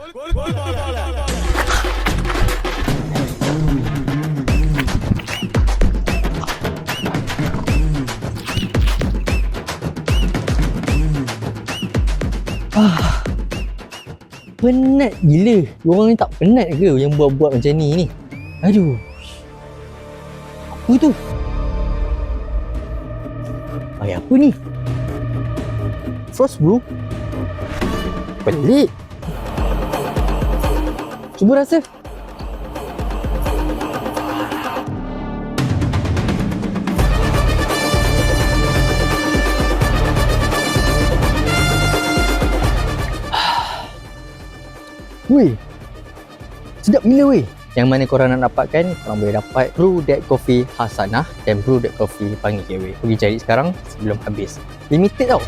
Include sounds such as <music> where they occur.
Ah. Penat gila. Orang ni tak penat ke yang buat-buat macam ni ni? Aduh. Apa tu? Air apa ni? Frost brew? Pelik. Rasa. <sighs> Weh. Sedap gila weh. Yang mana korang nak dapatkan, korang boleh dapat Brew That Coffee Hasanah dan Brew That Coffee Panggil KW. Pergi cari sekarang sebelum habis. Limited tau.